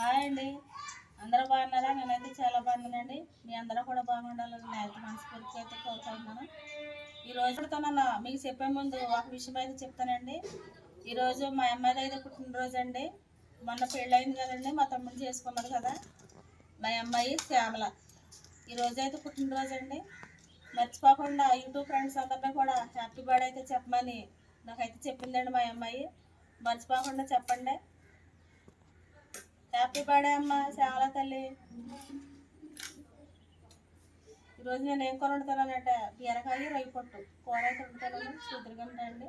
Hi అండి. అందరూ బాగున్నారా? నేనైతే చాలా బాగున్నానండి. మీ అందరూ కూడా బాగుండాలని నేనైతే మనస్ఫూర్తిగా అయితే కోరుకుంటున్నాను ఈ రోజు పెడతానన్న మీకు చెప్పే ముందు ఒక విషయం అయితే చెప్తానండి. ఈరోజు మా అమ్మాయిది అయితే పుట్టినరోజు అండి. మొన్న పెళ్ళయింది కదండి మా తమ్ముడు చేసుకున్నారు కదా. మా అమ్మాయి శ్యామల. ఈరోజు అయితే పుట్టినరోజు అండి. మర్చిపోకుండా యూట్యూబ్ ఫ్రెండ్స్ అందరినీ కూడా హ్యాపీ బర్త్డే అయితే చెప్పమని నాకైతే చెప్పిందండి మా అమ్మాయి. మర్చిపోకుండా చెప్పండి. హ్యాపీ బర్త్డే అమ్మ చాలా తల్లి. ఈరోజు నేను ఏం కూర వండుతానంటే బీరకాయ రొయ్య పొట్టు. కూర అయితే వండుతాను. సూదురుగా అండి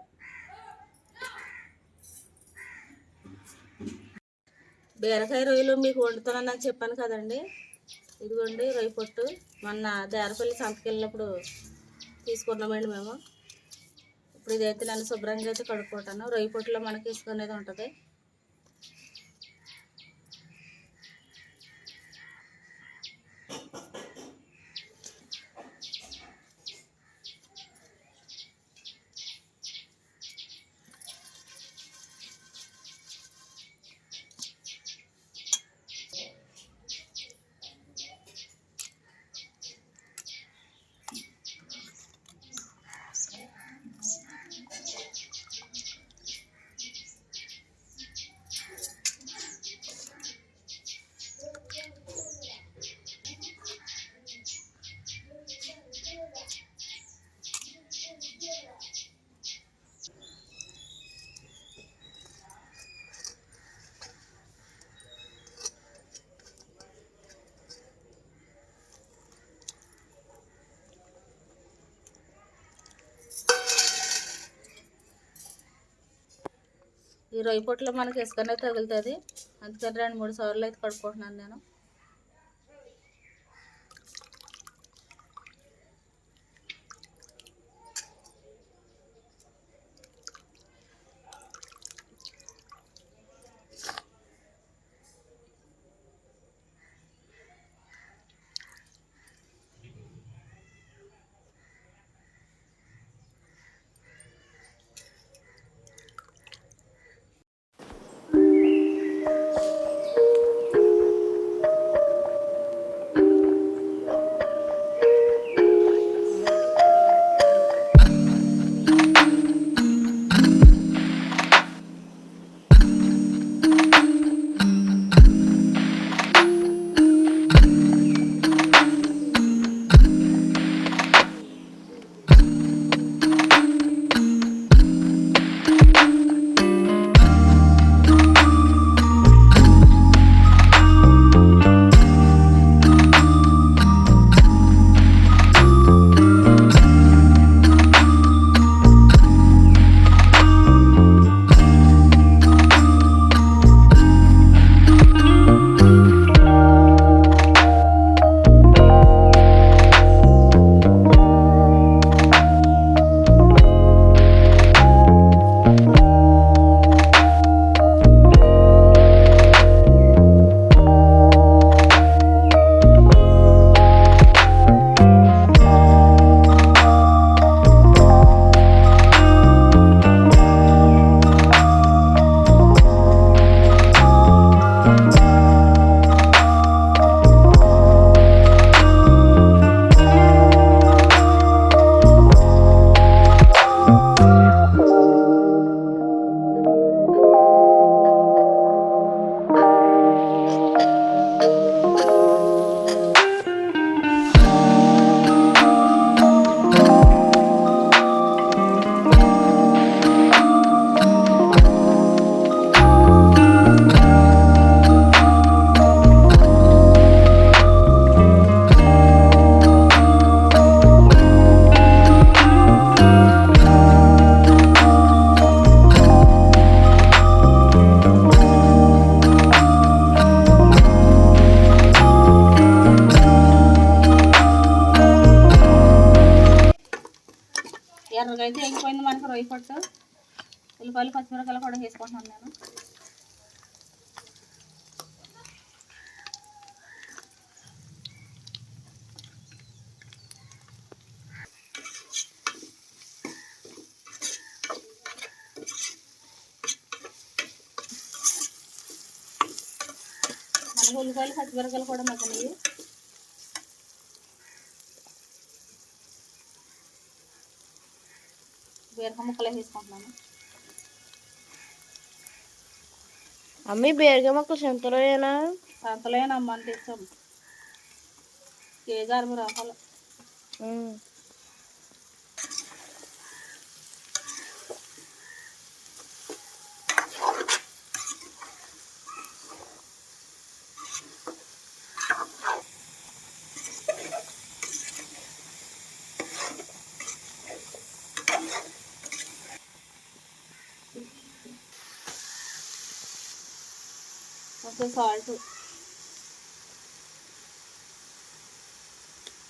బీరకాయ రొయ్యలు మీకు వండుతానని నాకు చెప్పాను కదండి. ఇదిగోండి రొయ్య పొట్టు. మొన్న దేరపల్లి సంతకి వెళ్ళినప్పుడు తీసుకున్నామండి మేము. ఇప్పుడు ఇదైతే నన్ను శుభ్రంగా అయితే కడుక్కుంటాను. రొయ్య పొట్టులో మనకి ఇసుక అనేది ఉంటుంది. ఈ రొయ్య పొట్టులో మనకి ఇసుకనే తగులుతుంది. అందుకని రెండు మూడు సార్లు అయితే కడుక్కుంటున్నాను నేను. ఎర్రగా అయితే అయిపోయింది మనకు రొయ్య పట్టు. ఉల్లిపాయలు పచ్చిమిరకాయలు కూడా వేసుకుంటున్నాను నేను. ఉల్లిపాయలు పచ్చిమిరకాయలు కూడా మగ్గనివి. బీరకాయ ముక్కలు వేసుకుంటున్నాను అమ్మి బేరుగా మొక్కలు సంతలోయేనా? సంతలో నమ్మని తెచ్చాము కేజీ అరవై రూపాయలు కొంచెం సాల్ట్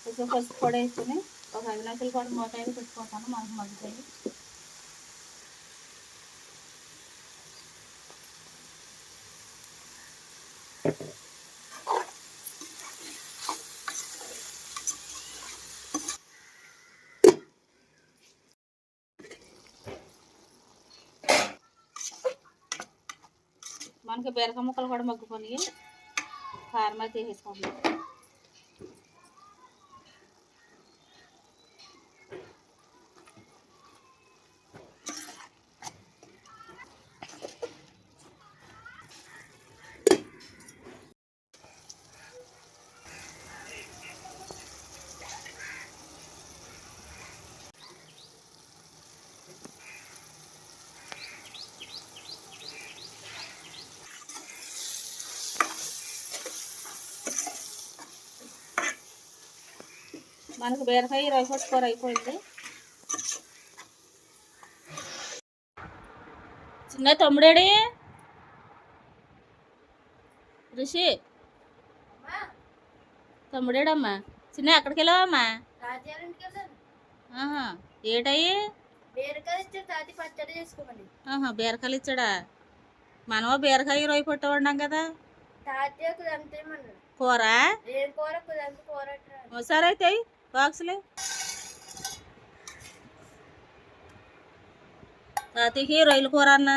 కొంచెం పసుపు కూడా వేసుకుని ఒక ఐదు నిమిషాలు కూడా మూత అయితే పెట్టుకుంటాను మనకు మగ్గుతాయి మనకి బీరక ముక్కలు కూడా మగ్గుకొని కారం అయితే మనకు బీరకాయ ఇరవై ఫుట్ కూర అయిపోయింది. చిన్న తమ్ముడేడి? ఋషి? తమ్ముడేడమ్మా? చిన్న ఎక్కడికి వెళ్ళావమ్మా? ఆహా ఏటయ్యి? ఆహా బీరకాయలు ఇచ్చాడా? మనమో బీరకాయ ఇరవై పుట్ట ఉన్నాం కదా కూర? కూర? సరే అయితే బాక్సులే. తాతయ్యకి రొయ్యల కూర అన్న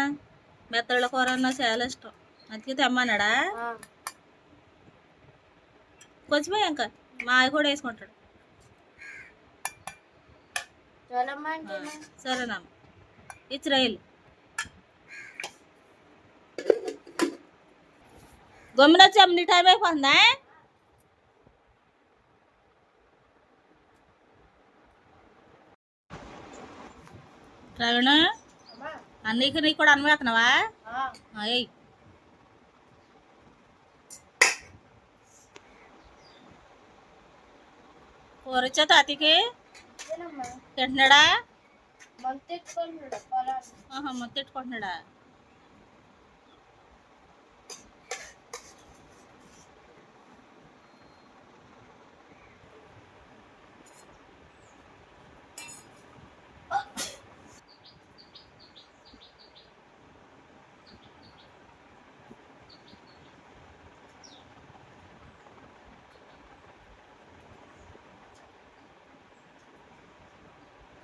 మెత్తళ్ళ కూర అన్న చాలా ఇష్టం. అందుకే తెమ్మన్నాడా? కొంచెమే ఇంకా మా ఆయన కూడా వేసుకుంటాడు. సరేనమ్మ. ఇచ్చి గమ్మునొచ్చి అమ్మ నీ టైం అయిపోతుందా? అమ్మా అన్నీకి నీకు కూడా అన్నం వేస్తున్నావా? ఆ, అయ్యి కూర వచ్చా తాతకి తింటున్నాడా? మంత్ ఎత్తుకుంటున్నాడు పొలాన్ని ఆహా మొత్తెట్టుకుంటున్నాడా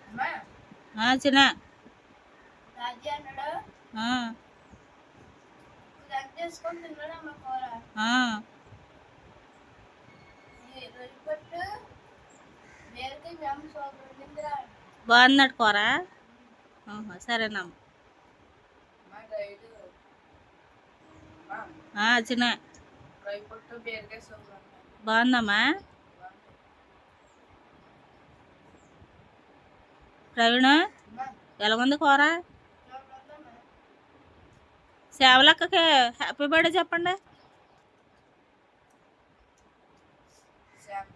అమ్మా ఆ, చిన్న రాజ్య అన్నాడు ఆ, కుదంత చేసుకొని తిన్నాడమ్మా కూర ఆ. ఈ రొయ్య పట్టు బీరకాయ మీ అమ్మ సూపర్ ఉండిందిరా బాగున్నట్టు కూర? ఆహా, సరేనమ్మ. చిన్న బాగుందమ్మా? ప్రవీణ ఎలాగుంది కూర? సేవలక్కకి హ్యాపీ బర్త్డే చెప్పండి. శ్యామ్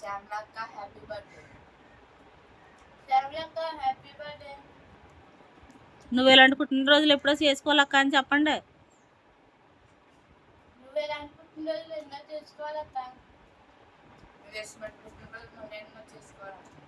శ్యామ్లక్క హ్యాపీ బర్త్డే శ్యామ్లక్క హ్యాపీ బర్త్డే నువ్వు ఇలాంటి పుట్టినరోజులు ఎప్పుడో చేసుకోవాలక్క అని చెప్పండి. చేసుకోవాలక్క? చేసుకోవాలి